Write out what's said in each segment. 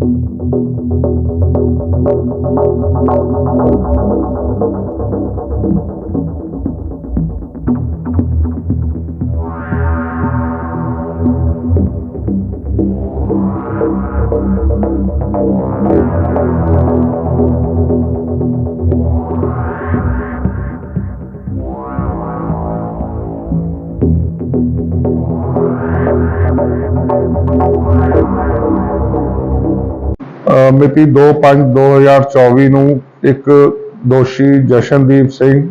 Thank ਮਿਤੀ 2/5/2024 ਨੂੰ ਇੱਕ ਦੋਸ਼ੀ ਜਸ਼ਨਦੀਪ ਸਿੰਘ,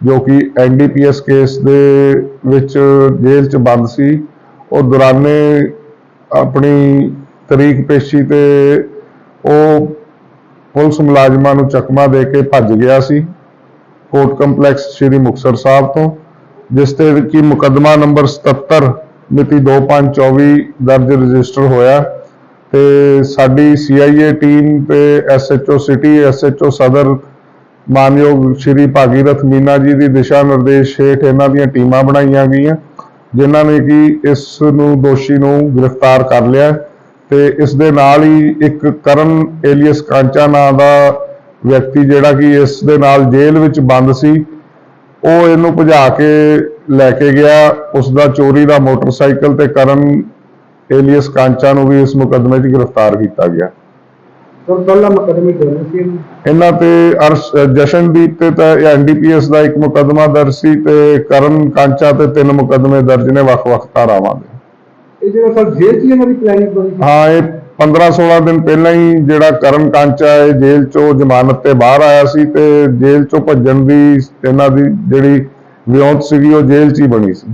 ਜੋ ਕਿ ਐਨਡੀਪੀਐਸ ਕੇਸ ਦੇ ਵਿੱਚ ਜੇਲ੍ਹ 'ਚ ਬੰਦ ਸੀ, ਉਹ ਦੌਰਾਨੇ ਆਪਣੀ ਤਰੀਕ ਪੇਸ਼ੀ ਤੇ ਉਹ ਪੁਲਿਸ ਮੁਲਾਜ਼ਮਾਂ ਨੂੰ ਚਕਮਾ ਦੇ ਕੇ ਭੱਜ ਗਿਆ ਸੀ, ਕੋਰਟ ਕੰਪਲੈਕਸ ਸ੍ਰੀ ਮੁਕਤਸਰ ਸਾਹਿਬ ਤੋਂ, ਜਿਸ ਤੇ ਕਿ ਮੁਕੱਦਮਾ ਨੰਬਰ 77 ਮਿਤੀ 2/5/24 ਦਰਜ ਰਜਿਸਟਰ ਹੋਇਆ। ਤੇ ਸਾਡੀ ਸੀਆਈਏ ਟੀਮ ਤੇ ਐਸਐਚਓ ਸਿਟੀ ਐਸਐਚਓ ਸਦਰ ਮਾਨਯੋਗ ਸ਼੍ਰੀ ਭਾਗੀਰਥ ਮੀਨਾ ਜੀ ਦੀ ਦਿਸ਼ਾ ਨਿਰਦੇਸ਼ ਹੇਠ ਇਹਨਾਂ ਦੀਆਂ ਟੀਮਾਂ ਬਣਾਈਆਂ ਗਈਆਂ, ਜਿਨ੍ਹਾਂ ਨੇ ਕਿ ਇਸ ਨੂੰ ਦੋਸ਼ੀ ਨੂੰ ਗ੍ਰਿਫਤਾਰ ਕਰ ਲਿਆ ਤੇ ਇਸ ਦੇ ਨਾਲ ਹੀ ਇੱਕ ਕਰਨ ਏਲੀਅਸ ਕਾਂਚਾ ਨਾਂ ਦਾ ਵਿਅਕਤੀ ਜਿਹੜਾ ਕਿ ਇਸ ਦੇ ਨਾਲ ਜੇਲ੍ਹ ਵਿੱਚ ਬੰਦ ਸੀ, ਉਹ ਇਹਨੂੰ ਭਜਾ ਕੇ ਲੈ ਕੇ ਗਿਆ ਉਸ ਦਾ ਚੋਰੀ ਦਾ ਮੋਟਰਸਾਈਕਲ ਤੇ ਕਰਨ ਏਲੀਅਸ ਕਾਂਚਾ ਨੂੰ ਵੀ ਇਸ ਮੁਕੱਦਮੇ 'ਚ ਗ੍ਰਿਫਤਾਰ ਕੀਤਾ ਗਿਆ। ਸਰ ਪਹਿਲਾ ਮੁਕਦਮੇ ਦੋਨੋਂ ਸੀ? ਇਹਨਾਂ ਤੇ ਅਰਸ਼ ਜਸ਼ਨਦੀਪ ਤੇ ਤਾਂ ਐਨਡੀਪੀਐਸ ਦਾ ਇੱਕ ਮੁਕੱਦਮਾ ਦਰਜ ਸੀ ਤੇ ਕਰਨ ਕਾਂਚਾ ਤੇ ਤਿੰਨ ਮੁਕੱਦਮੇ ਦਰਜ ਨੇ ਵੱਖ-ਵੱਖ ਧਾਰਾਵਾਂ ਦੇ। ਇਹ ਜਿਹੜਾ ਸਰ ਜੇਲ੍ਹ 'ਚ ਇਹਨਾਂ ਦੀ ਪਲੈਨਿੰਗ ਬਣੀ ਸੀ? ਹਾਂ ਇਹ 15-16 ਦਿਨ ਪਹਿਲਾਂ ਹੀ ਜਿਹੜਾ ਕਰਨ ਕਾਂਚਾ ਹੈ ਜੇਲ੍ਹ ਚੋਂ ਜ਼ਮਾਨਤ ਤੇ ਬਾਹਰ ਆਇਆ ਸੀ ਤੇ ਜੇਲ੍ਹ ਚੋਂ ਭੱਜਣ ਦੀ ਇਹਨਾਂ ਦੀ ਜਿਹੜੀ ਵਿਉਂਤ ਸੀਗੀ ਉਹ ਜੇਲ੍ਹ 'ਚ ਹੀ ਬਣੀ ਸੀ।